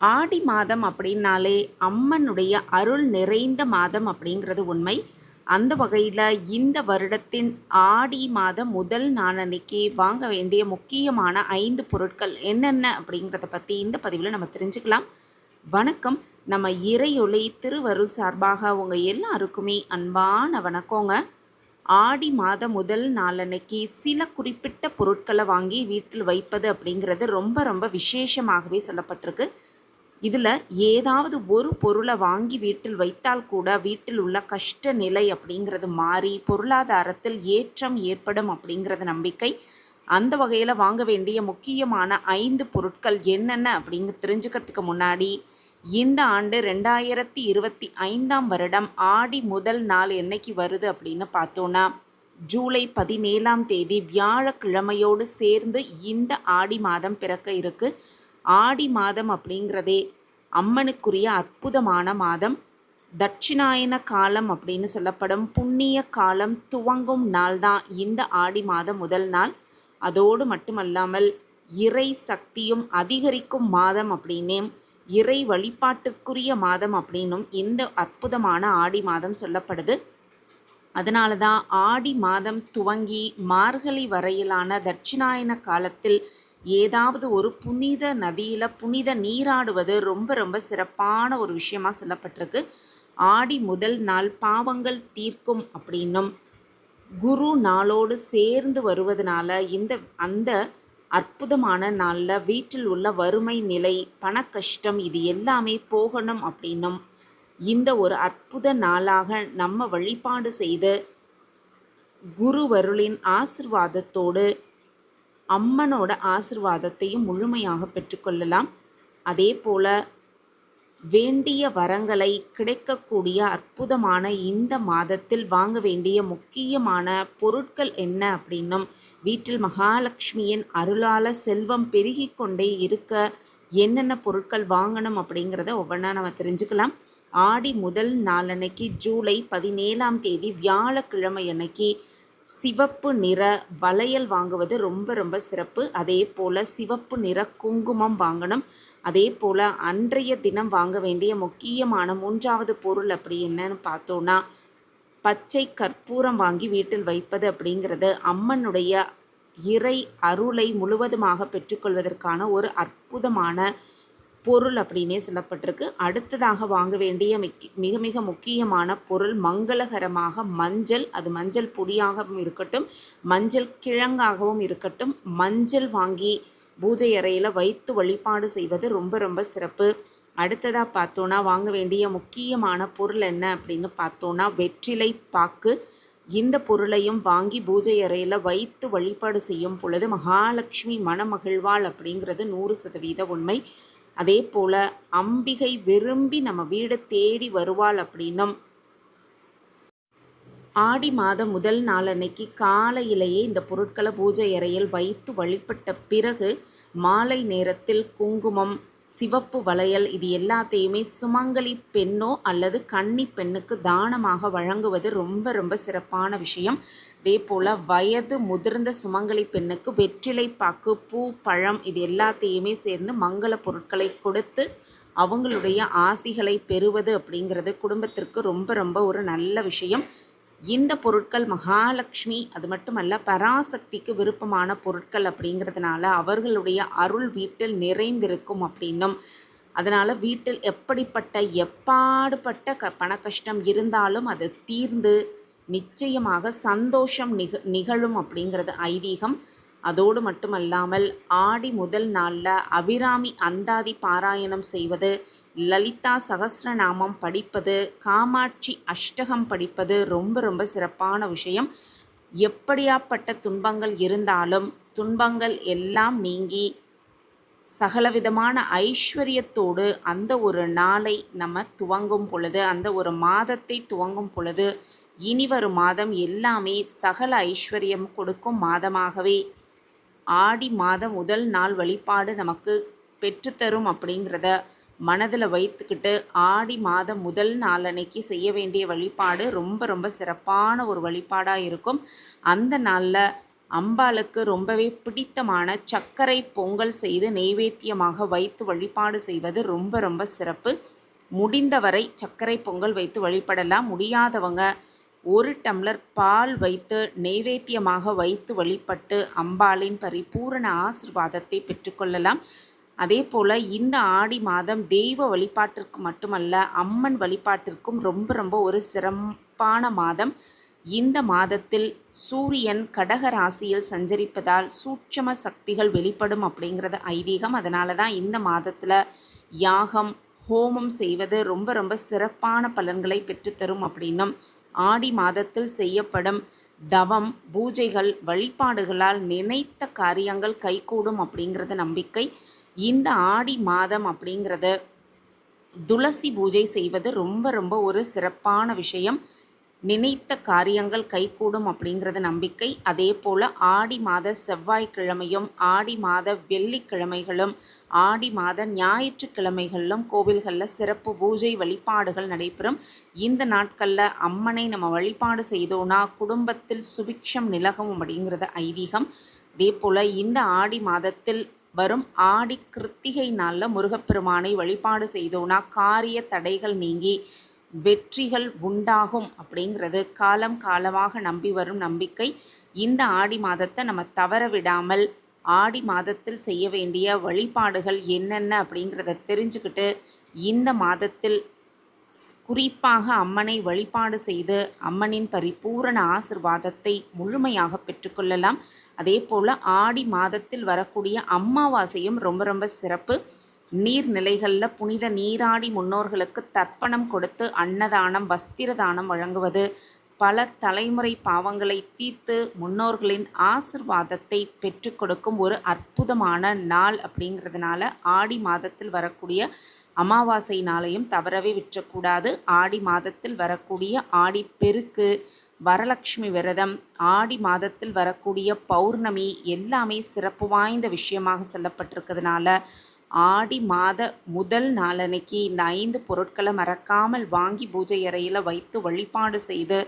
ஆடி மாதம் அப்படின்னாலே அம்மனுடைய அருள் நிறைந்த மாதம் அப்படிங்கிறது உண்மை. அந்த வகையில் இந்த வருடத்தின் ஆடி மாதம் முதல் நாளன்னைக்கு வாங்க வேண்டிய முக்கியமான ஐந்து பொருட்கள் என்னென்ன அப்படிங்கிறத பற்றி இந்த பதிவில் நம்ம தெரிஞ்சுக்கலாம். வணக்கம். நம்ம இறையொளி திருவருள் சார்பாக உங்கள் எல்லாருக்குமே அன்பான வணக்கங்க. ஆடி மாத முதல் நாளன்னைக்கு சில குறிப்பிட்ட பொருட்களை வாங்கி வீட்டில் வைப்பது அப்படிங்கிறது ரொம்ப ரொம்ப விசேஷமாகவே சொல்லப்பட்டிருக்கு. இதில் ஏதாவது ஒரு பொருளை வாங்கி வீட்டில் வைத்தால் கூட வீட்டில் உள்ள கஷ்ட நிலை அப்படிங்கிறது மாறி பொருளாதாரத்தில் ஏற்றம் ஏற்படும் அப்படிங்கிறது நம்பிக்கை. அந்த வகையில் வாங்க வேண்டிய முக்கியமான ஐந்து பொருட்கள் என்னென்ன அப்படிங்கிற தெரிஞ்சுக்கிறதுக்கு முன்னாடி இந்த ஆண்டு ரெண்டாயிரத்தி இருபத்தி ஐந்தாம் வருடம் ஆடி முதல் நாள் என்னைக்கு வருது அப்படின்னு பார்த்தோன்னா ஜூலை பதினேழாம் தேதி வியாழக்கிழமையோடு சேர்ந்து இந்த ஆடி மாதம் பிறக்க இருக்கு. ஆடி மாதம் அப்படிங்கிறதே அம்மனுக்குரிய அற்புதமான மாதம். தட்சிணாயன காலம் அப்படின்னு சொல்லப்படும் புண்ணிய காலம் துவங்கும் நாள் தான் இந்த ஆடி மாதம் முதல் நாள். அதோடு மட்டுமல்லாமல் இறை சக்தியும் அதிகரிக்கும் மாதம் அப்படின்னே இறை வழிபாட்டுக்குரிய மாதம் அப்படின்னும் இந்த அற்புதமான ஆடி மாதம் சொல்லப்படுது. அதனால தான் ஆடி மாதம் துவங்கி மார்கழி வரையிலான தட்சிணாயன காலத்தில் ஏதாவது ஒரு புனித நதியில் புனித நீராடுவது ரொம்ப ரொம்ப சிறப்பான ஒரு விஷயமாக சொல்லப்பட்டிருக்கு. ஆடி முதல் நாள் பாவங்கள் தீர்க்கும் அப்படின்னும் குரு நாளோடு சேர்ந்து வருவதனால இந்த அந்த அற்புதமான நாளில் வீட்டில் உள்ள வறுமை நிலை பண கஷ்டம் இது எல்லாமே போகணும் அப்படின்னும் இந்த ஒரு அற்புத நாளாக நம்ம வழிபாடு செய்து குருவருளின் ஆசிர்வாதத்தோடு அம்மனோட ஆசிர்வாதத்தையும் முழுமையாக பெற்றுக்கொள்ளலாம் அதே போல வேண்டிய வரங்களை கிடைக்கக்கூடிய அற்புதமான இந்த மாதத்தில் வாங்க வேண்டிய முக்கியமான பொருட்கள் என்ன அப்படின்னும் வீட்டில் மகாலட்சுமியின் அருளால செல்வம் பெருகி கொண்டே இருக்க என்னென்ன பொருட்கள் வாங்கணும் அப்படிங்கிறத ஒவ்வொன்றா நம்ம தெரிஞ்சுக்கலாம். ஆடி முதல் நாளன்னைக்கு ஜூலை பதினேழாம் தேதி வியாழக்கிழமை அன்னைக்கு சிவப்பு நிற வளையல் வாங்குவது ரொம்ப ரொம்ப சிறப்பு. அதே போல் சிவப்பு நிற குங்குமம் வாங்கணும். அதே போல் அன்றைய தினம் வாங்க வேண்டிய முக்கியமான மூன்றாவது பொருள் அப்படி என்னன்னு பார்த்தோன்னா பச்சை கற்பூரம் வாங்கி வீட்டில் வைப்பது அப்படிங்கிறது அம்மனுடைய இறை அருளை முழுவதுமாக பெற்றுக்கொள்வதற்கான ஒரு அற்புதமான பொருள் அப்படின்னே சொல்லப்பட்டிருக்கு. அடுத்ததாக வாங்க வேண்டிய மிக மிக முக்கியமான பொருள் மங்களகரமாக மஞ்சள். அது மஞ்சள் பொடியாகவும் இருக்கட்டும் மஞ்சள் கிழங்காகவும் இருக்கட்டும் மஞ்சள் வாங்கி பூஜை அறையில் வைத்து வழிபாடு செய்வது ரொம்ப ரொம்ப சிறப்பு. அடுத்ததாக பார்த்தோன்னா வாங்க வேண்டிய முக்கியமான பொருள் என்ன அப்படின்னு பார்த்தோன்னா வெற்றிலை பாக்கு. இந்த பொருளையும் வாங்கி பூஜை அறையில் வைத்து வழிபாடு செய்யும் பொழுது மகாலட்சுமி மனமகிழ்வாள் அப்படிங்கிறது நூறு சதவீத உண்மை. அதே போல் அம்பிகை விரும்பி நம்ம வீடு தேடி வருவாள் அப்படின்னும். ஆடி மாதம் முதல் நாள் அன்னைக்கு காலையிலேயே இந்த பொருட்களை பூஜை அறையில் வைத்து வழிபட்ட பிறகு மாலை நேரத்தில் குங்குமம் சிவப்பு வளையல் இது எல்லாத்தையுமே சுமங்கலி பெண்ணோ அல்லது கன்னி பெண்ணுக்கு தானமாக வழங்குவது ரொம்ப ரொம்ப சிறப்பான விஷயம். அதே போல் வயது முதிர்ந்த சுமங்கலி பெண்ணுக்கு வெற்றிலை பாக்கு பூ பழம் இது எல்லாத்தையுமே சேர்ந்து மங்கள பொருட்களை கொடுத்து அவங்களுடைய ஆசிகளை பெறுவது அப்படிங்கிறது குடும்பத்திற்கு ரொம்ப ரொம்ப ஒரு நல்ல விஷயம். இந்த பொருட்கள் மகாலட்சுமி அது மட்டுமல்ல பராசக்திக்கு விருப்பமான பொருட்கள் அப்படிங்கிறதுனால அவர்களுடைய அருள் வீட்டில் நிறைந்திருக்கும் அப்படின்னும். அதனால் வீட்டில் எப்படிப்பட்ட எப்பாடுபட்ட க பண கஷ்டம் இருந்தாலும் அது தீர்ந்து நிச்சயமாக சந்தோஷம் நிக நிகழும் அப்படிங்கிறது ஐதீகம். அதோடு மட்டுமல்லாமல் ஆடி முதல் நாளில் அபிராமி அந்தாதி பாராயணம் செய்வது லலிதா சகசிரநாமம் படிப்பது காமாட்சி அஷ்டகம் படிப்பது ரொம்ப ரொம்ப சிறப்பான விஷயம். எப்படியாப்பட்ட துன்பங்கள் இருந்தாலும் துன்பங்கள் எல்லாம் நீங்கி சகலவிதமான ஐஸ்வர்யத்தோடு அந்த ஒரு நாளை நம்ம துவங்கும் பொழுது அந்த ஒரு மாதத்தை துவங்கும் பொழுது இனி வரும் மாதம் எல்லாமே சகல ஐஸ்வர்யம் கொடுக்கும் மாதமாகவே. ஆடி மாதம் முதல் நாள் வழிபாடு நமக்கு பெற்றுத்தரும் அப்படிங்கிறத மனதில் வைத்துக்கிட்டு ஆடி மாதம் முதல் நாளன்னைக்கு செய்ய வேண்டிய வழிபாடு ரொம்ப ரொம்ப சிறப்பான ஒரு வழிபாடாக இருக்கும். அந்த நாளில் அம்பாளுக்கு ரொம்பவே பிடித்தமான சர்க்கரை பொங்கல் செய்து நெய்வேத்தியமாக வைத்து வழிபாடு செய்வது ரொம்ப ரொம்ப சிறப்பு. முடிந்தவரை சர்க்கரை பொங்கல் வைத்து வழிபடலாம். முடியாதவங்க ஒரு டம்ளர் பால் வைத்து நெய்வேத்தியமாக வைத்து வழிபட்டு அம்பாளின் பரிபூரண ஆசிர்வாதத்தை பெற்றுக்கொள்ளலாம் அதே போல் இந்த ஆடி மாதம் தெய்வ வழிபாட்டிற்கு மட்டுமல்ல அம்மன் வழிபாட்டிற்கும் ரொம்ப ரொம்ப ஒரு சிறப்பான மாதம். இந்த மாதத்தில் சூரியன் கடக ராசியில் சஞ்சரிப்பதால் சூட்சம சக்திகள் வெளிப்படும் அப்படிங்கிறது ஐதீகம். அதனால தான் இந்த மாதத்தில் யாகம் ஹோமம் செய்வது ரொம்ப ரொம்ப சிறப்பான பலன்களை பெற்றுத்தரும் அப்படின்னும். ஆடி மாதத்தில் செய்யப்படும் தவம் பூஜைகள் வழிபாடுகளால் நினைத்த காரியங்கள் கைகூடும் அப்படிங்கிறது நம்பிக்கை. இந்த ஆடி மாதம் அப்படிங்கிறது துளசி பூஜை செய்வது ரொம்ப ரொம்ப ஒரு சிறப்பான விஷயம். நினைத்த காரியங்கள் கைகூடும் அப்படிங்கிறது நம்பிக்கை. அதே போல் ஆடி மாத செவ்வாய்க்கிழமையும் ஆடி மாத வெள்ளிக்கிழமைகளும் ஆடி மாத ஞாயிற்றுக்கிழமைகளிலும் கோவில்களில் சிறப்பு பூஜை வழிபாடுகள் நடைபெறும். இந்த நாட்களில் அம்மனை நம்ம வழிபாடு செய்தோன்னா குடும்பத்தில் சுபிக்ஷம் நிலகும் அப்படிங்கிறது ஐதீகம். அதே போல் இந்த ஆடி மாதத்தில் வரும் ஆடி கிருத்திகை நாளில் முருகப்பெருமானை வழிபாடு செய்தோன்னா காரிய தடைகள் நீங்கி வெற்றிகள் உண்டாகும் அப்படிங்கிறது காலம் காலமாக நம்பி வரும் நம்பிக்கை. இந்த ஆடி மாதத்தை நம்ம தவற விடாமல் ஆடி மாதத்தில் செய்ய வேண்டிய வழிபாடுகள் என்னென்ன அப்படிங்கிறத தெரிஞ்சுக்கிட்டு இந்த மாதத்தில் குறிப்பாக அம்மனை வழிபாடு செய்து அம்மனின் பரிபூரண ஆசிர்வாதத்தை முழுமையாக பெற்றுக்கொள்ளலாம். அதே போல் ஆடி மாதத்தில் வரக்கூடிய அமாவாசையும் ரொம்ப ரொம்ப சிறப்பு. நீர்நிலைகளில் புனித நீராடி முன்னோர்களுக்கு தர்ப்பணம் கொடுத்து அன்னதானம் வஸ்திர தானம் வழங்குவது பல தலைமுறை பாவங்களை தீர்த்து முன்னோர்களின் ஆசிர்வாதத்தை பெற்று கொடுக்கும் ஒரு அற்புதமான நாள் அப்படிங்கிறதுனால ஆடி மாதத்தில் வரக்கூடிய அமாவாசை நாளையும் தவறவே விற்றக்கூடாது ஆடி மாதத்தில் வரக்கூடிய ஆடி பெருக்கு வரலட்சுமி விரதம் ஆடி மாதத்தில் வரக்கூடிய பௌர்ணமி எல்லாமே சிறப்பு வாய்ந்த விஷயமாக சொல்லப்பட்டிருக்கிறதுனால ஆடி மாத முதல் நாளன்னைக்கு இந்த ஐந்து பொருட்களை மறக்காமல் வாங்கி பூஜை அறையில் வைத்து வழிபாடு செய்து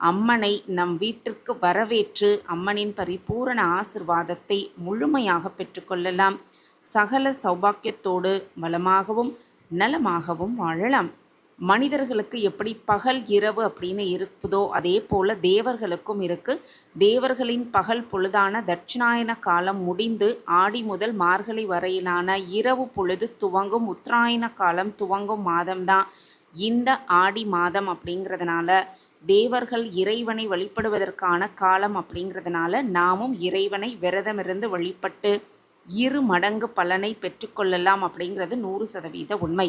அம்மனை நம் வீட்டிற்கு வரவேற்று அம்மனின் பரிபூரண ஆசிர்வாதத்தை முழுமையாக பெற்றுக்கொள்ளலாம் சகல சௌபாக்கியத்தோடு வளமாகவும் நலமாகவும் வாழலாம். மனிதர்களுக்கு எப்படி பகல் இரவு அப்படின்னு இருப்பதோ அதே போல் தேவர்களுக்கும் இருக்குது தேவர்களின் பகல் பொழுதான தட்சிணாயன காலம் முடிந்து ஆடி முதல் மார்கழி வரையிலான இரவு பொழுது துவங்கும் உத்தராயண காலம் துவங்கும் மாதம்தான். இந்த ஆடி மாதம் அப்படிங்கிறதுனால தேவர்கள் இறைவனை வழிபடுவதற்கான காலம் அப்படிங்கிறதுனால நாமும் இறைவனை விரதமிருந்து வழிபட்டு இரு மடங்கு பலனை பெற்றுக்கொள்ளலாம் அப்படிங்கிறது நூறு சதவீத உண்மை.